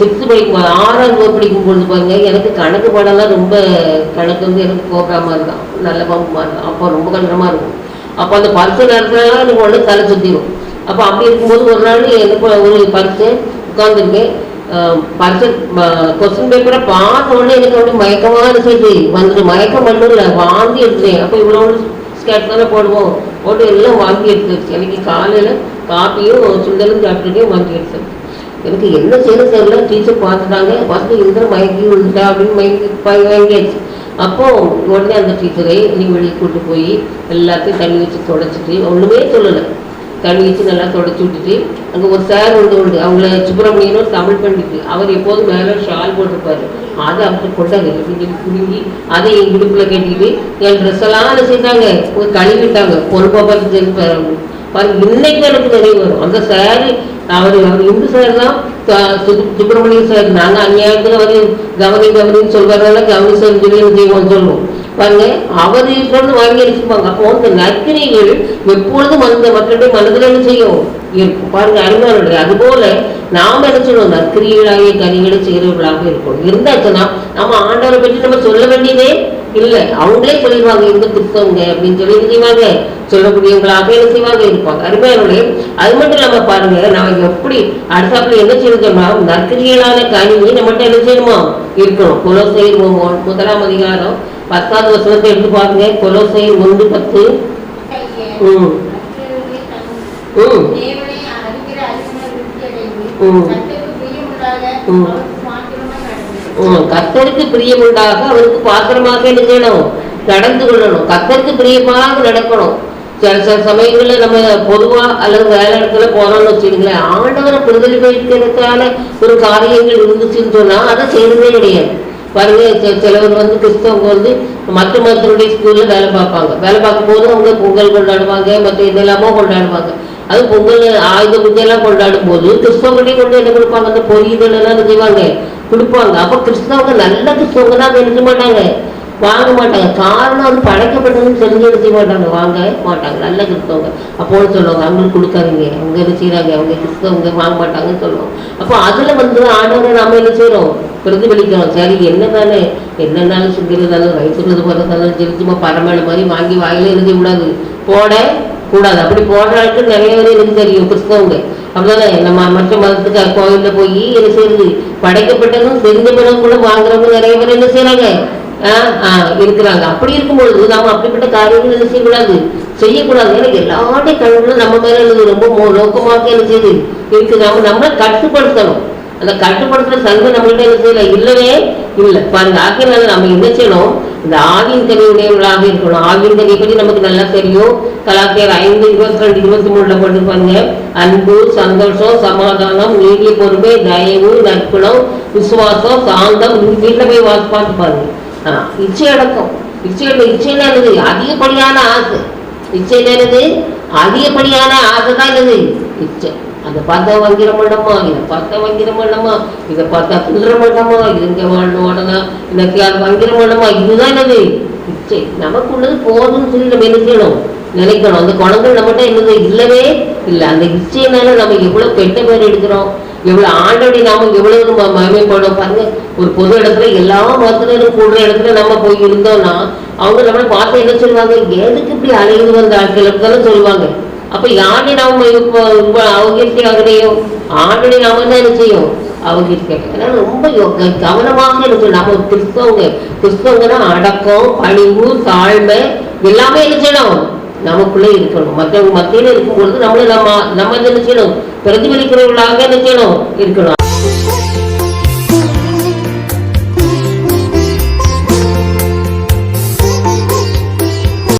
படிக்கும் போது ஆறாவது வகுப்பு படிக்கும் பொழுது பாருங்க எனக்கு கணக்கு பாடம்லாம் ரொம்ப கணக்கு வந்து எனக்கு கோபமாக இருக்கும். நல்ல பம்பமாக இருக்கும். அப்போ ரொம்ப கஷ்டமாக இருக்கும். அப்போ அந்த பரிசு நேரத்துலலாம் எனக்கு ஒன்று தலை சுற்றிடும் அப்போ அப்படி இருக்கும்போது ஒரு நாள் எனக்கு ஒரு பரிசு உட்காந்துருக்கேன் பரிசு கொஸ்டின் பேப்பரை பார்த்த உடனே எனக்கு அப்படி மயக்கமாக இருந்துச்சு. வந்துட்டு மயக்கம் மட்டும் இல்லை வாந்தி எடுத்துட்டேன் அப்போ இவ்வளோ ஸ்கேட் தானே போடுவோம். போட்டு எல்லாம் வாங்கி எடுத்துருச்சு. எனக்கு காலையில் காப்பியும் சுண்டலும் சாப்பிட்டுட்டே வாங்கி எடுத்துருச்சு எனக்கு என்ன செய்ய தெரியல. டீச்சர் பார்த்துட்டாங்க. பார்த்து இந்த மயக்கி விழுந்துட்டா அப்படின்னு மயங்கி ப- வாங்கியாச்சு அப்போ உடனே அந்த டீச்சரை நீ வெளியே கூட்டு போய் எல்லாத்தையும் தண்ணி வச்சு தொடச்சிட்டு ஒன்றுமே சொல்லலை. தண்ணி வச்சு நல்லா தொடச்சி விட்டுட்டு அங்கே ஒரு சார் ஒன்று உண்டு. அவங்கள சுப்பிரமணியனும் தமிழ் பண்டிட்டு. அவர் எப்போதும் மேலே ஷால் போட்டிருப்பாரு. அதை அப்படி கொண்டாங்க எப்படி குடுங்கி அதை என் இடுப்பில் கட்டிக்கிட்டு என் ட்ரெஸ் எல்லாம் என்ன செய்தாங்க ஒரு கழுவிட்டாங்க பொறுப்பாக பார்த்து தெரிஞ்சுப்பாரு அவங்க இன்னைக்கு எனக்கு நினைவு வரும். அந்த சாரி அவர் அவர் இந்து சார் தான் சு- சார் நாங்கள் அந்நியாயத்தில் அவர் கவனி கவனின்னு சொல்வாரால கவனி சார் சொல்லி செய்வோம் சொல்லுவோம் பாருங்க அவர் கொண்டு வாங்கி அடிச்சுப்பாங்க. அப்போ இந்த நற்கிரிகள் எப்பொழுதும் அந்த மக்களுடைய மனதில் என்ன செய்யும்? இருக்கும். பாருங்க அருமையானுடைய அதுபோல நாம் என்ன சொல்லணும் நற்கிரிகளாகிய கனிகளை செய்கிறவர்களாக இருக்கணும். இருந்தாச்சுன்னா நம்ம ஆண்டவரை பற்றி நம்ம சொல்ல வேண்டியதே இல்லை அவங்களே சொல்லிடுவாங்க இந்த கிறிஸ்தவங்க அப்படின்னு சொல்லி என்ன செய்வாங்க? சொல்லக்கூடியவங்களாக என்ன செய்வாங்க? இருப்பாங்க. அருமையானுடைய அது மட்டும் இல்லாம பாருங்க நம்ம எப்படி அடுத்தாப்புல என்ன செய்யணும்னா நற்கிரிகளான கனியை நம்மகிட்ட என்ன செய்யணுமா? இருக்கணும். குலோசைர் மு- முதலாம் அதிகாரம் பத்தாவது வசனத்தை எடுத்து பாருங்க. குலோசைர் ஒன்று பத்து. ம். ம். அடைந்து, ம். கர்த்தருக்கு பிரியமுள்ளதாக ம். அவருக்கு மாத்திரமாய் கத்தருக்கு ம், கர்த்தருக்கு பிரியமுண்டாக அவருக்கு பாத்திரமாக என்ன நடந்து கொள்ளணும். கத்தருக்கு பிரியமாக நடக்கணும். சில சில சமயங்களில் நம்ம பொதுவா அல்லது வேலை இடத்துல போறோம்னு வச்சுக்கோங்களேன் ஆண்டவரை பிரதிபலிக்கிறதுக்கான ஒரு காரியங்கள் இருந்துச்சுன்னு சொன்னா அதை செய்யறதே கிடையாது. பாருங்க சிலவர் வந்து கிறிஸ்தவங்க வந்து மற்ற மதத்தினுடைய ஸ்கூல்ல வேலை பார்ப்பாங்க. வேலை பார்க்கும்போது அவங்க பொங்கல் கொண்டாடுவாங்க மற்ற இதெல்லாமோ கொண்டாடுவாங்க. அது பொங்கல் ஆயுத பூஜையெல்லாம் கொண்டாடும் போது கிறிஸ்தவங்களையும் கொண்டு என்ன கொடுப்பாங்க? அந்த பொரியல் எல்லாம் செய்வாங்க. கொடுப்பாங்க. அப்ப கிறிஸ்தவங்க நல்ல கிறிஸ்தவங்க தான் அதை எழுத மாட்டாங்க. வாங்க மாட்டாங்க. காரணம் வந்து படைக்கப்பட்டதுன்னு தெரிஞ்சு என்ன மாட்டாங்க. வாங்க மாட்டாங்க. நல்ல கிறிஸ்தவங்க. அப்போ சொல்லுவாங்க. அவங்களுக்கு கொடுக்காதீங்க. அவங்க என்ன செய்கிறாங்க அவங்க கிறிஸ்தவங்க வாங்க மாட்டாங்கன்னு சொல்லுவோம் அப்போ அதுல வந்து ஆண்டவரை நாம என்ன செய்கிறோம் பிரதிபலிக்கிறோம். சரி என்ன தானே என்னன்னாலும் சுங்கிறதாலும் வயிற்றுறது போகிறதாலும் சரி சும்மா பரமலை மாதிரி வாங்கி வாயில எழுதி விடாது. போட கூடாது. அப்படி போடுற ஆட்கள் நிறைய பேர் எனக்கு தெரியும் கிறிஸ்தவங்க. அப்படிதான் நம்ம மற்ற மதத்துக்கு கோயில்ல போய் என்ன செய்யுது படைக்கப்பட்டதும் செஞ்ச பிறகு கூட வாங்குறவங்க நிறைய பேர் என்ன செய்றாங்க? ஆஹ் ஆஹ் இருக்கிறாங்க. அப்படி இருக்கும்பொழுது நாம அப்படிப்பட்ட காரியங்கள் என்ன செய்யக்கூடாது? செய்யக்கூடாது. ஏன்னா எல்லாருடைய கண்களும் நம்ம மேல இருக்குது ரொம்ப மோ- நோக்கமாக என்ன செய்யுது இருக்கு நம்ம நம்மளை கட்டுப்படுத்தணும். அந்த கட்டுப்படுத்துற சங்கு நம்மள்ட்ட என்ன செய்யல. இல்லவே இல்லை. பாருங்க ஆகையினால நம்ம என்ன செய்யணும்? இந்த ஆவின் தெளிவுடையவர்களாக இருக்கணும். ஆவின் தெளிவை பற்றி நமக்கு நல்லா தெரியும். கலாச்சாரம் ஐந்து இருபத்தி ரெண்டு இருபத்தி மூணுல போட்டுருப்பாங்க. அன்பு சந்தோஷம் சமாதானம் நீடிய பொறுமை தயவு நற்குணம் விசுவாசம் சாந்தம். வீட்டில் போய் வாசி பார்த்து பாருங்க. ஆ, இச்சை அடக்கம். இச்சை இச்சைன்னா என்னது? அதிகப்படியான ஆசை. இச்சை என்னது? அதிகப்படியான ஆசை தான் என்னது? இச்சை. அதை பார்த்தா வங்கிர மாட்டோமா இதை பார்த்தா வங்கிர மாட்டோமா இதை பார்த்தா குதிர மாட்டோமா இது இங்கே வாழணும் உடனே எனக்கு அது வங்கிர மாட்டோமா இதுதான் என்னது? இச்சை நமக்கு உள்ளது போதும்னு சொல்லி நம்ம என்ன செய்யணும்? நினைக்கணும். அந்த குணங்கள் நம்மகிட்ட என்னது? இல்லவே இல்லை. அந்த இச்சையினால நம்ம எவ்வளவு கெட்ட பேர் எடுக்கிறோம்? எவ்வளவு ஆண்டடி நாம எவ்வளவு மகிமைப்படும் பாருங்க ஒரு பொது இடத்துல எல்லா மதத்தினரும் கூடுற இடத்துல நம்ம போய் இருந்தோம்னா அவங்க நம்மளை பார்த்து என்ன சொல்லுவாங்க? எதுக்கு இப்படி அலையுது வந்த ஆட்கள்? அப்படித்தானே சொல்லுவாங்க. அப்ப யாருடைய நாம இப்போ ரொம்ப அவகீர்த்தி ஆகலையோ ஆண்டுடைய நாம தான் என்ன செய்யும் அவகீர்த்தி அதனால ரொம்ப யோ- க- கவனமாக இருக்கு நம்ம கிறிஸ்தவங்க கிறிஸ்தவங்கன்னா அடக்கம் பணிவு தாழ்மை எல்லாமே என்ன செய்யணும்? நமக்குள்ளே இருக்கணும். மற்றவங்க மத்தியில இருக்கும் பொழுது நம்மள நம்ம நம்ம என்ன செய்யணும்? பிரதிபலிக்கிறவர்களாக என்ன செய்யணும்? இருக்கணும்.